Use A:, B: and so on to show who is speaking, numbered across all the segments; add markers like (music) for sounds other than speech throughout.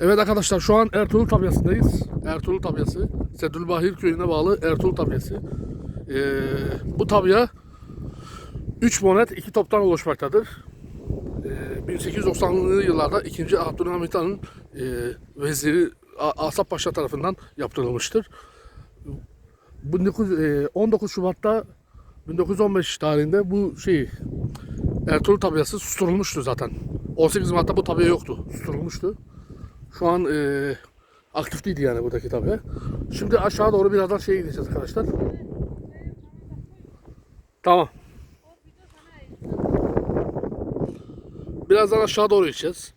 A: Evet arkadaşlar şu an Ertuğrul tabyasındayız. Ertuğrul tabyası. Sedülbahir köyüne bağlı Ertuğrul tabyası. Ee, bu tabya 3 monet 2 toptan oluşmaktadır. Ee, 1890'lı yıllarda 2. Abdülhamit Han'ın e, veziri Asap Paşa tarafından yaptırılmıştır. 19, e, 19 Şubat'ta 1915 tarihinde bu şey Ertuğrul tabyası susturulmuştu zaten. 18 Mart'ta bu tabya yoktu. Susturulmuştu. Şu an e, aktif değildi yani buradaki tabya. Şimdi aşağı doğru birazdan şeye gideceğiz arkadaşlar. Tamam. Birazdan aşağı doğru gideceğiz.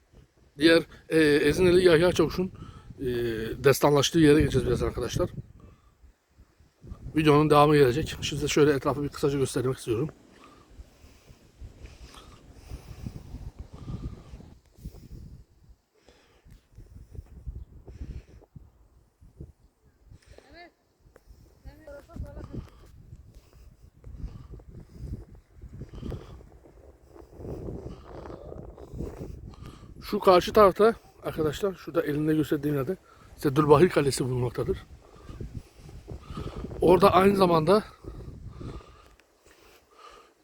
A: Diğer e, Ezineli Yahya Çavuş'un e, destanlaştığı yere gideceğiz birazdan arkadaşlar. Videonun devamı gelecek. Şimdi size şöyle etrafı bir kısaca göstermek istiyorum. Şu karşı tarafta arkadaşlar şurada elinde gösterdiğim yerde Sedülbahir Kalesi bulunmaktadır. Orada aynı zamanda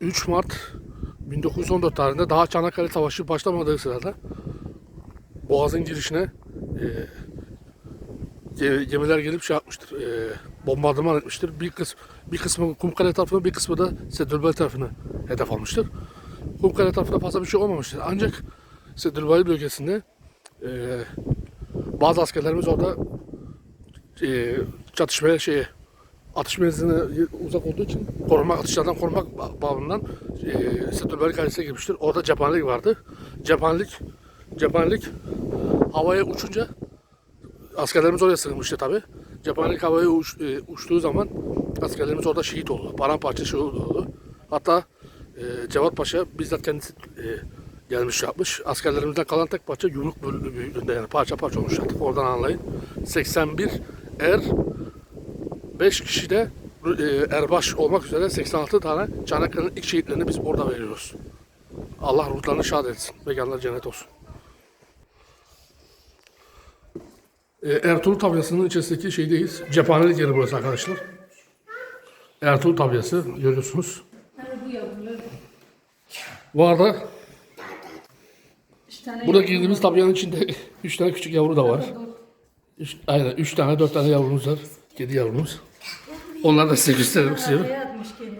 A: 3 Mart 1914 tarihinde daha Çanakkale Savaşı başlamadığı sırada Boğaz'ın girişine e, ge- gemiler gelip şey yapmıştır. E, bombardıman etmiştir. Bir kısmı bir kısmı Kumkale tarafına, bir kısmı da Sedülbahir tarafına hedef almıştır. Kumkale tarafında fazla bir şey olmamıştır. Ancak Sedülbahir bölgesinde e, bazı askerlerimiz orada e, çatışmaya şeye atış menziline uzak olduğu için korumak, atışlardan korumak ba- babından e, Sedülbahir Kalesi'ne girmiştir. Orada cephanelik vardı. Cephanelik cephanelik havaya uçunca askerlerimiz oraya sığınmıştı tabi. Cephanelik havaya uç- e, uçtuğu zaman askerlerimiz orada şehit oldu. Paramparça şehit oldu. Hatta e, Cevat Paşa bizzat kendisi e, gelmiş yapmış. Askerlerimizden kalan tek parça yumruk büyüklüğünde yani parça parça olmuş artık oradan anlayın. 81 er 5 kişi de e, erbaş olmak üzere 86 tane Çanakkale'nin ilk şehitlerini biz orada veriyoruz. Allah ruhlarını şad etsin. Mekanlar cennet olsun. E, Ertuğrul tabyasının içerisindeki şeydeyiz. Cephanelik yeri burası arkadaşlar. Ertuğrul tabyası görüyorsunuz.
B: Bu
A: arada
B: tane
A: burada
B: yavru
A: girdiğimiz
B: var.
A: tabyanın içinde (laughs) 3 tane küçük yavru da var. Üç, aynen 3 tane 4 tane yavrumuz var. Kedi yavrumuz. Onları da size göstermek istiyorum.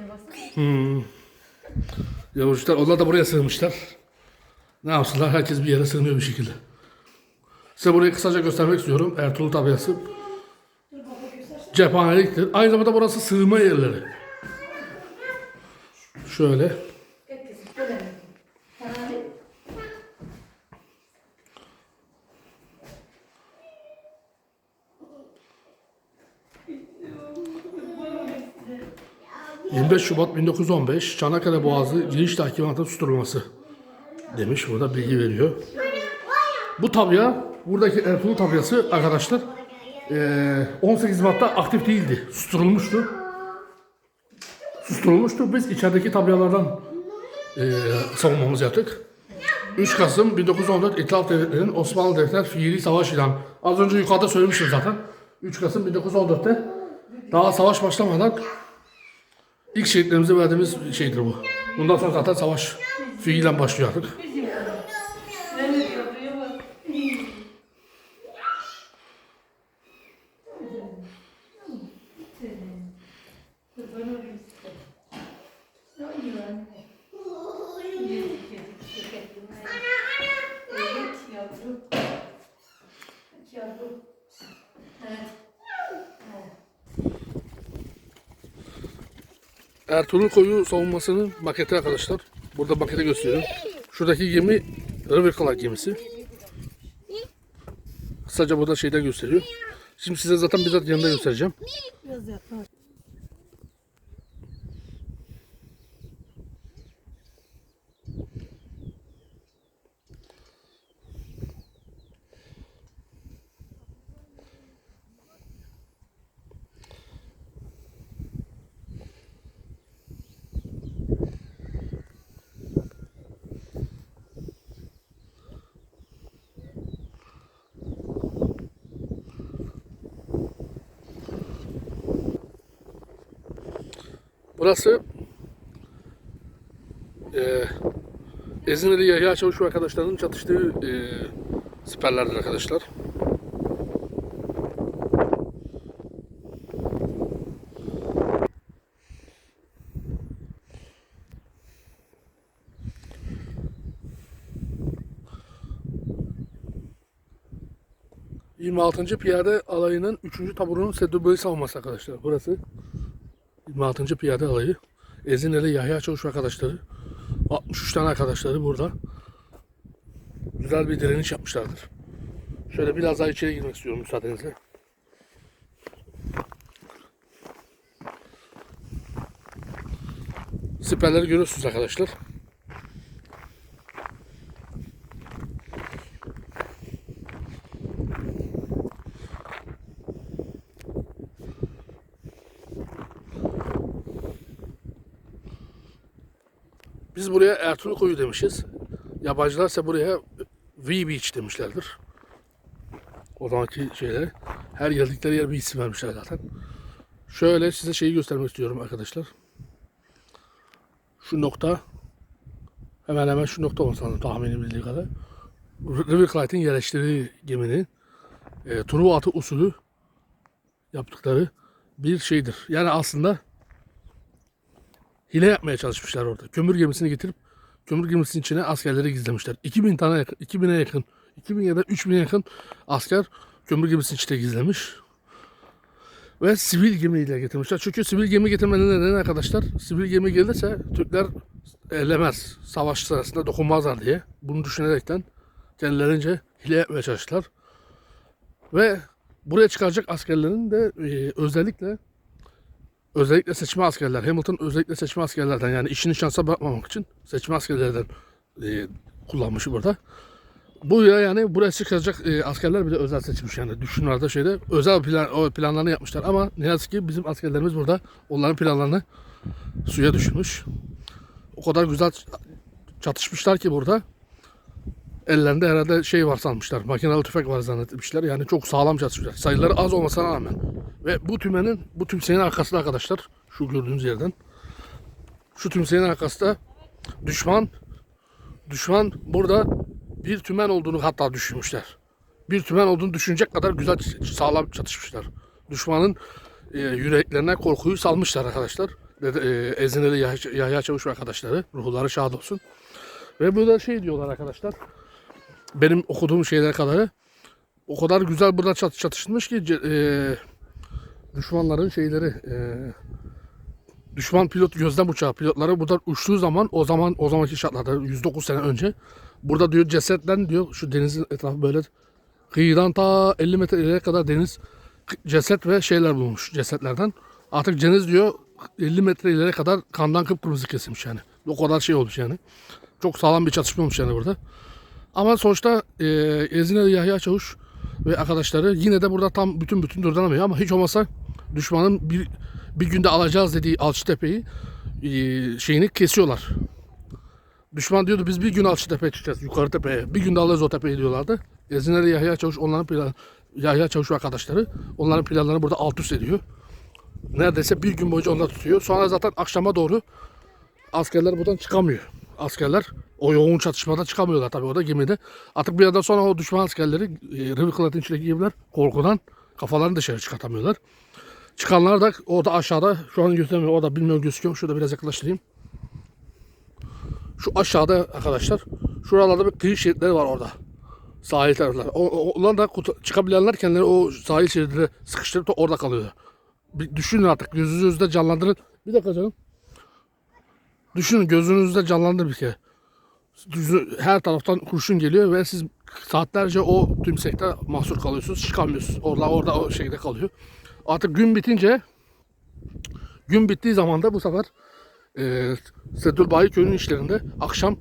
B: Baksana.
A: Yavrucuklar onlar da buraya sığınmışlar. Ne yapsınlar? Herkes bir yere sığınıyor bir şekilde. Size burayı kısaca göstermek istiyorum. Ertuğrul tabyası. Cephaneliktir. Aynı zamanda burası sığınma yerleri. Şöyle. Şubat 1915 Çanakkale Boğazı giriş tahkimatı susturulması demiş. Burada bilgi veriyor. Bu tabya, buradaki Ertuğrul tabyası arkadaşlar eee, 18 Mart'ta aktif değildi. Susturulmuştu. Susturulmuştu. Biz içerideki tabyalardan savunmamızı yaptık. 3 Kasım 1914 İtilaf Devletleri'nin Osmanlı Devletler fiili savaş ilan. Az önce yukarıda söylemiştim zaten. 3 Kasım 1914'te daha savaş başlamadan İlk şehitlerimize verdiğimiz şeydir bu. Bundan sonra zaten savaş fiilen başlıyor artık.
B: Ne diyor, buraya bak. Kurban olayım size. Ne oluyor anne? Yedik, yedik, şekerli. Evet, yavrum. Bak yavrum. Evet.
A: Ertuğrul Koyu savunmasının maketi arkadaşlar. Burada maketi gösteriyorum. Şuradaki gemi River Clark gemisi. Kısaca burada şeyden gösteriyor. Şimdi size zaten bizzat yanında göstereceğim. Burası e, Ezineli Yahya Çavuş arkadaşlarının çatıştığı e, siperlerdir arkadaşlar. ...26. Piyade Alayı'nın 3. taburunun Seddube'yi savunması arkadaşlar. Burası 26. Piyade Alayı. Ezineli Yahya Çavuş arkadaşları. 63 tane arkadaşları burada. Güzel bir direniş yapmışlardır. Şöyle biraz daha içeri girmek istiyorum müsaadenizle. Siperleri görüyorsunuz arkadaşlar. Biz buraya Ertuğrul Koyu demişiz. Yabancılar ise buraya V Beach demişlerdir. O zamanki şeyleri. Her geldikleri yer bir isim vermişler zaten. Şöyle size şeyi göstermek istiyorum arkadaşlar. Şu nokta hemen hemen şu nokta lazım tahminim bildiği kadar. River Clyde'in yerleştirdiği geminin e, Truva atı usulü yaptıkları bir şeydir. Yani aslında hile yapmaya çalışmışlar orada. Kömür gemisini getirip kömür gemisinin içine askerleri gizlemişler. 2000 tane yakın, 2000'e yakın, 2000 ya da 3000'e yakın asker kömür gemisinin içine gizlemiş. Ve sivil gemiyle getirmişler. Çünkü sivil gemi getirmenin nedeni arkadaşlar, sivil gemi gelirse Türkler ellemez. Savaş sırasında dokunmazlar diye. Bunu düşünerekten kendilerince hile yapmaya çalıştılar. Ve buraya çıkaracak askerlerin de e, özellikle özellikle seçme askerler, Hamilton özellikle seçme askerlerden yani işini şansa bırakmamak için seçme askerlerden e, kullanmış burada. Bu ya yani buraya çıkacak e, askerler bile özel seçilmiş yani düşünlerde şeyde özel plan, o planlarını yapmışlar ama ne yazık ki bizim askerlerimiz burada onların planlarını suya düşürmüş. O kadar güzel çatışmışlar ki burada ellerinde herhalde şey var sanmışlar. Makinalı tüfek var zannetmişler. Yani çok sağlam çatışmışlar. Sayıları az olmasına rağmen. Ve bu tümenin, bu tümseyin arkasında arkadaşlar, şu gördüğünüz yerden. Şu tümseyin arkasında düşman, düşman burada bir tümen olduğunu hatta düşünmüşler. Bir tümen olduğunu düşünecek kadar güzel sağlam çatışmışlar. Düşmanın e, yüreklerine korkuyu salmışlar arkadaşlar. E, Ezineli Yahya, Çavuş arkadaşları. Ruhları şad olsun. Ve burada şey diyorlar arkadaşlar. Benim okuduğum şeyler kadarı. O kadar güzel burada çat, çatışılmış ki e, düşmanların şeyleri e, düşman pilot gözlem uçağı pilotları burada uçtuğu zaman o zaman o zamanki şartlarda 109 sene önce burada diyor cesetten diyor şu denizin etrafı böyle kıyıdan ta 50 metre ileriye kadar deniz ceset ve şeyler bulmuş cesetlerden. Artık deniz diyor 50 metre ileriye kadar kandan kıpkırmızı kesilmiş yani. O kadar şey olmuş yani. Çok sağlam bir çatışma olmuş yani burada. Ama sonuçta e, Ezineli Yahya Çavuş ve arkadaşları yine de burada tam bütün bütün durduramıyor ama hiç olmasa düşmanın bir bir günde alacağız dediği Alçıtepe'yi e, şeyini kesiyorlar. Düşman diyordu biz bir gün Alçıtepe'ye çıkacağız yukarı tepeye. Bir günde alırız o tepeyi diyorlardı. Ezineli Yahya Çavuş onların plan, Yahya Çavuş ve arkadaşları onların planlarını burada alt üst ediyor. Neredeyse bir gün boyunca onlar tutuyor. Sonra zaten akşama doğru askerler buradan çıkamıyor. Askerler o yoğun çatışmada çıkamıyorlar tabii orada gemide. Artık bir yerden sonra o düşman askerleri e, Clyde'in içindeki gemiler korkudan kafalarını dışarı çıkartamıyorlar. Çıkanlar da orada aşağıda şu an göstermiyor. Orada bilmiyorum gözüküyor. Şurada biraz yaklaştırayım. Şu aşağıda arkadaşlar şuralarda bir kıyı şeritleri var orada. Sahil taraflar. Onlar da çıkabilenler kendileri o sahil şeridine sıkıştırıp da orada kalıyor. Bir düşünün artık gözünüzde canlandırın. Bir dakika canım. Düşünün gözünüzde canlandır bir kere. Her taraftan kurşun geliyor ve siz saatlerce o tümsekte mahsur kalıyorsunuz. Çıkamıyorsunuz. Orada orada o şeyde kalıyor. Artık gün bitince gün bittiği zaman da bu sefer e, Sedulbayi köyünün işlerinde akşam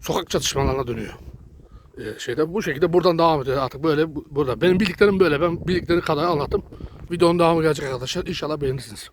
A: sokak çatışmalarına dönüyor. E, şeyde bu şekilde buradan devam ediyor artık böyle bu- burada. Benim bildiklerim böyle. Ben bildikleri kadar anlattım. Videonun devamı gelecek arkadaşlar. İnşallah beğenirsiniz.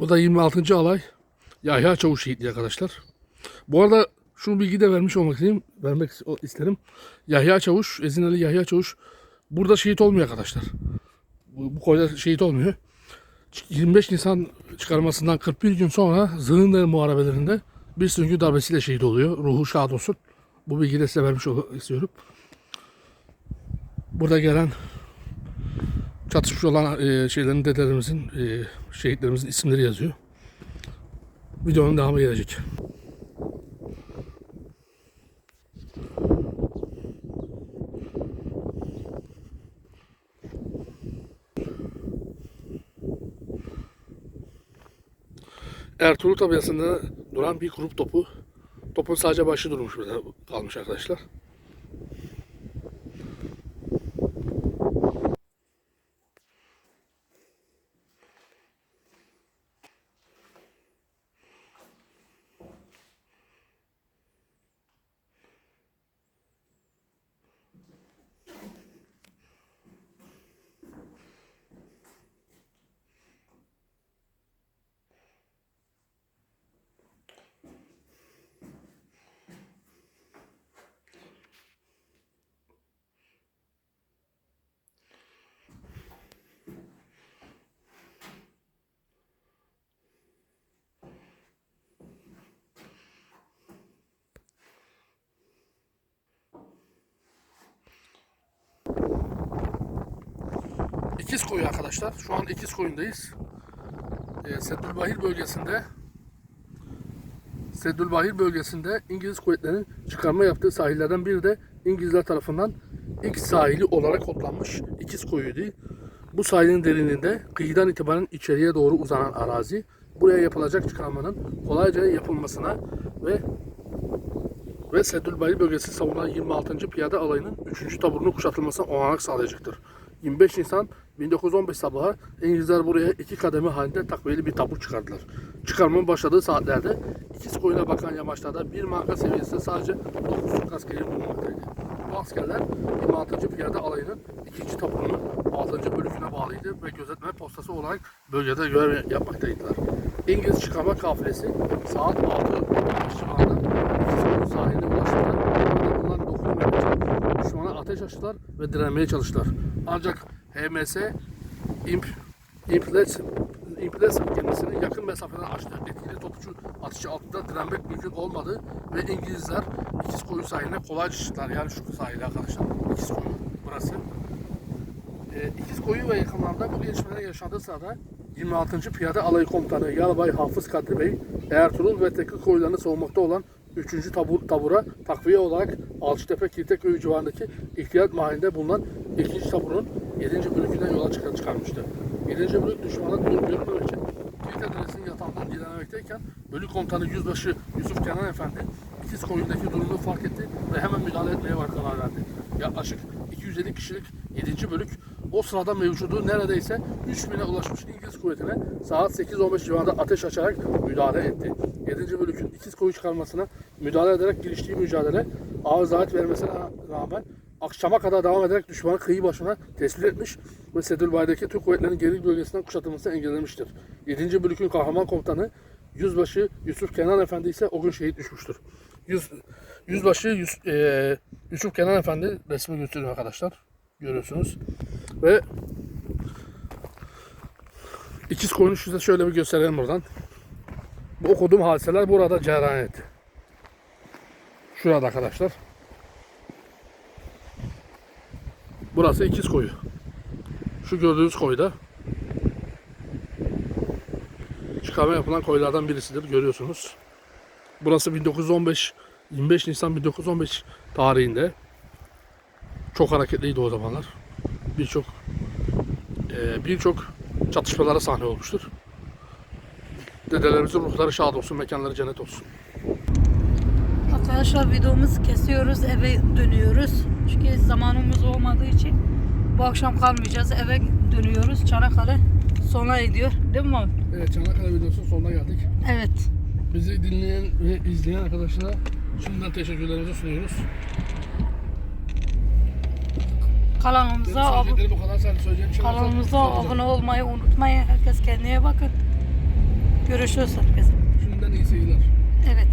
A: Bu da 26. alay Yahya Çavuş şehitliği arkadaşlar. Bu arada şu bilgi de vermiş olmak istedim. Vermek isterim. Yahya Çavuş, Ezinali Yahya Çavuş burada şehit olmuyor arkadaşlar. Bu, bu koyda şehit olmuyor. 25 Nisan çıkarmasından 41 gün sonra Zığındır muharebelerinde bir sürgü darbesiyle şehit oluyor. Ruhu şad olsun. Bu bilgiyi de size vermiş istiyorum. Burada gelen çatışmış olan e, şeylerin dedelerimizin, e, şehitlerimizin isimleri yazıyor. Videonun devamı gelecek. Ertuğrul tabiasında duran bir grup topu. Topun sadece başı durmuş kalmış arkadaşlar. İkiz koyu arkadaşlar. Şu an ikiz koyundayız. E, Seddülbahir bölgesinde Seddülbahir bölgesinde İngiliz kuvvetlerinin çıkarma yaptığı sahillerden biri de İngilizler tarafından ilk sahili olarak kodlanmış ikiz koyuydu. Bu sahilin derinliğinde kıyıdan itibaren içeriye doğru uzanan arazi buraya yapılacak çıkarmanın kolayca yapılmasına ve ve Seddülbahir bölgesi savunan 26. Piyade Alayı'nın 3. taburunun kuşatılmasına olanak sağlayacaktır. 25 Nisan 1915 sabahı İngilizler buraya iki kademe halinde takviyeli bir tabur çıkardılar. Çıkarmanın başladığı saatlerde ikiz koyuna bakan yamaçlarda bir marka seviyesinde sadece 9 Türk askeri bulunmaktaydı. Bu askerler 26. Piyade Alayı'nın ikinci taburunun 6. bölüküne bağlıydı ve gözetme postası olarak bölgede görev yapmaktaydılar. İngiliz çıkarma kafilesi saat 6 civarında ikiz koyun sahiline ulaştılar. Bulunan 9 Mehmetçik düşmana ateş açtılar ve direnmeye çalıştılar. Ancak HMS İmp, İmples, İmples gemisinin yakın mesafeden açtığı etkili topçu atışı altında direnmek mümkün olmadı ve İngilizler İkiz Koyu sahiline kolayca çıktılar. Yani şu sahile arkadaşlar. İkiz Koyu burası. E, İkiz Koyu ve yakınlarında bu gelişmeler yaşandığı sırada 26. Piyade Alayı Komutanı Yarbay Hafız Kadri Bey, Ertuğrul ve Tekir koyularını savunmakta olan 3. Tabur, tabura takviye olarak Alçıtepe Kirtekköy civarındaki ihtiyat mahallinde bulunan 2. taburun 7. bölükünden yola çıkar, çıkarmıştı. 7. bölük düşmana durum görmemek için Kirte Deresi'nin yatağından dilenemekteyken bölük komutanı Yüzbaşı Yusuf Kenan Efendi ikiz koyundaki durumu fark etti ve hemen müdahale etmeye var karar verdi. Yaklaşık 250 kişilik 7. bölük o sırada mevcudu neredeyse 3000'e ulaşmış İngiliz kuvvetine saat 8-15 civarında ateş açarak müdahale etti. 7. bölükün ikiz koyu çıkarmasına müdahale ederek giriştiği mücadele ağır zayiat vermesine rağmen akşama kadar devam ederek düşmanı kıyı başına tespit etmiş ve Sedülbay'daki Türk kuvvetlerinin geri bölgesinden kuşatılmasını engellemiştir. 7. bölükün kahraman komutanı Yüzbaşı Yusuf Kenan Efendi ise o gün şehit düşmüştür. Yüz, yüzbaşı Yus, eee, Yusuf Kenan Efendi resmi gösteriyor arkadaşlar. Görüyorsunuz. Ve ikiz koyunu size şöyle bir gösterelim buradan. Bu okuduğum hadiseler burada cereyan etti. Şurada arkadaşlar. Burası ikiz koyu. Şu gördüğünüz koyda çıkarma yapılan koylardan birisidir. Görüyorsunuz. Burası 1915 25 Nisan 1915 tarihinde çok hareketliydi o zamanlar. Birçok eee, birçok çatışmalara sahne olmuştur. Dedelerimizin ruhları şad olsun, mekanları cennet olsun.
B: Arkadaşlar videomuzu kesiyoruz. Eve dönüyoruz. Çünkü zamanımız olmadığı için bu akşam kalmayacağız. Eve dönüyoruz. Çanakkale sona ediyor. Değil mi abi?
A: Evet, Çanakkale videosunun sonuna geldik.
B: Evet.
A: Bizi dinleyen ve izleyen arkadaşlara şimdiden teşekkürlerimizi sunuyoruz.
B: Kanalımıza, ab
A: ederim, kadar sen şey
B: kanalımıza abone olmayı unutmayın. Herkes kendine bakın. Görüşürüz herkese.
A: Şimdiden iyi seyirler. Evet.